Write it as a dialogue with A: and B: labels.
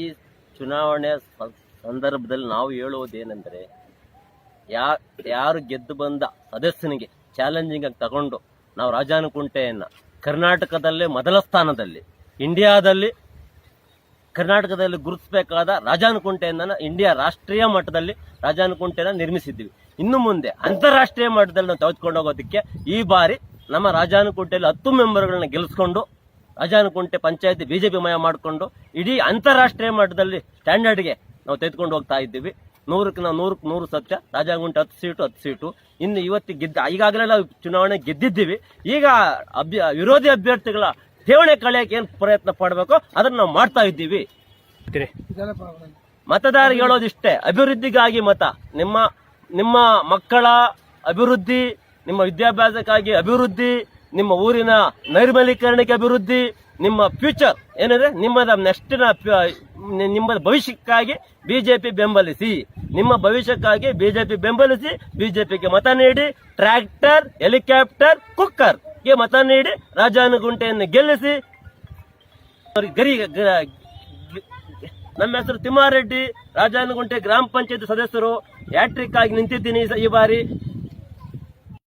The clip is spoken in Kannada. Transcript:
A: ಈ ಚುನಾವಣೆ ಸಂದರ್ಭದಲ್ಲಿ ನಾವು ಹೇಳುವುದೇನೆಂದರೆ, ಯಾ, ಯಾರು ಗೆದ್ದು ಬಂದ ಸದಸ್ಯನಿಗೆ ಚಾಲೆಂಜಿಂಗ್ ಆಗಿ ತಗೊಂಡು ನಾವು ರಾಜಾನುಕುಂಟೆಯನ್ನು ಕರ್ನಾಟಕದಲ್ಲೇ ಮೊದಲ ಸ್ಥಾನದಲ್ಲಿ, ಇಂಡಿಯಾದಲ್ಲಿ ಕರ್ನಾಟಕದಲ್ಲಿ ಗುರುತಿಸಬೇಕಾದ ರಾಜಾನುಕುಂಟೆಯನ್ನು ಇಂಡಿಯಾ ರಾಷ್ಟ್ರೀಯ ಮಟ್ಟದಲ್ಲಿ ರಾಜಾನುಕುಂಟೆನ ನಿರ್ಮಿಸಿದ್ದೀವಿ. ಇನ್ನು ಮುಂದೆ ಅಂತಾರಾಷ್ಟ್ರೀಯ ಮಟ್ಟದಲ್ಲಿ ನಾವು ತೆಗೆದುಕೊಂಡು ಹೋಗೋದಕ್ಕೆ ಈ ಬಾರಿ ನಮ್ಮ ರಾಜಾನುಕುಂಟೆಯಲ್ಲಿ ಹತ್ತು ಮೆಂಬರ್ಗಳನ್ನ ಗೆಲ್ಲಿಸ್ಕೊಂಡು ರಾಜಾನುಕುಂಟೆ ಪಂಚಾಯತಿ ಬಿಜೆಪಿ ಮಯ ಮಾಡಿಕೊಂಡು ಇಡೀ ಅಂತಾರಾಷ್ಟ್ರೀಯ ಮಟ್ಟದಲ್ಲಿ ಸ್ಟ್ಯಾಂಡರ್ಡ್ಗೆ ನಾವು ತೆಗೆದುಕೊಂಡು ಹೋಗ್ತಾ ಇದ್ದೀವಿ. ನೂರಕ್ಕೆ ನಾವು ನೂರಕ್ಕೆ ನೂರು ಸತ್ಯ. ರಾಜಾಗುಂಟೆ ಹತ್ತು ಸೀಟು ಹತ್ತು ಸೀಟು. ಇನ್ನು ಇವತ್ತಿಗೆ ಗೆದ್ದ ಈಗಾಗಲೇ ನಾವು ಚುನಾವಣೆ ಗೆದ್ದಿದ್ದೀವಿ. ಈಗ ಅಭ್ಯ ವಿರೋಧಿ ಅಭ್ಯರ್ಥಿಗಳ ಠೇವಣಿ ಕಳೆಯಕ್ಕೆ ಏನು ಪ್ರಯತ್ನ ಪಡಬೇಕು? ಅದನ್ನು ನಾವು ಮಾಡ್ತಾ ಇದ್ದೀವಿ. ಮತದಾರರಿಗೆ ಹೇಳೋದಿಷ್ಟೇ. ಅಭಿವೃದ್ಧಿಗಾಗಿ ಮತ. ನಿಮ್ಮ ನಿಮ್ಮ ಮಕ್ಕಳ ಅಭಿವೃದ್ಧಿ ನಿಮ್ಮ ವಿದ್ಯಾಭ್ಯಾಸಕ್ಕಾಗಿ ಅಭಿವೃದ್ಧಿ ನಿಮ್ಮ ಊರಿನ ನೈರ್ಮಲೀಕರಣಕ್ಕೆ ಅಭಿವೃದ್ಧಿ, ನಿಮ್ಮ ಫ್ಯೂಚರ್ ಏನಂದ್ರೆ ನಿಮ್ಮದ ನೆಕ್ಸ್ಟ್ನ ನಿಮ್ಮ ಭವಿಷ್ಯಕ್ಕಾಗಿ ಬಿಜೆಪಿ ಬೆಂಬಲಿಸಿ. ನಿಮ್ಮ ಭವಿಷ್ಯಕ್ಕಾಗಿ ಬಿಜೆಪಿ ಬೆಂಬಲಿಸಿ ಬಿಜೆಪಿಗೆ ಮತ ನೀಡಿ ಟ್ರ್ಯಾಕ್ಟರ್ ಹೆಲಿಕಾಪ್ಟರ್ ಕುಕ್ಕರ್ಗೆ ಮತ ನೀಡಿ, ರಾಜಾನುಗುಂಟೆಯನ್ನು ಗೆಲ್ಲಿಸಿ. ಗರಿ ನಮ್ಮ ಹೆಸರು ತಿಮ್ಮಾರೆಡ್ಡಿ, ರಾಜಾನುಗುಂಟೆ ಗ್ರಾಮ ಪಂಚಾಯತ್ ಸದಸ್ಯರು. ಹ್ಯಾಟ್ರಿಕ್ ಆಗಿ ನಿಂತಿದ್ದೀನಿ ಈ ಬಾರಿ.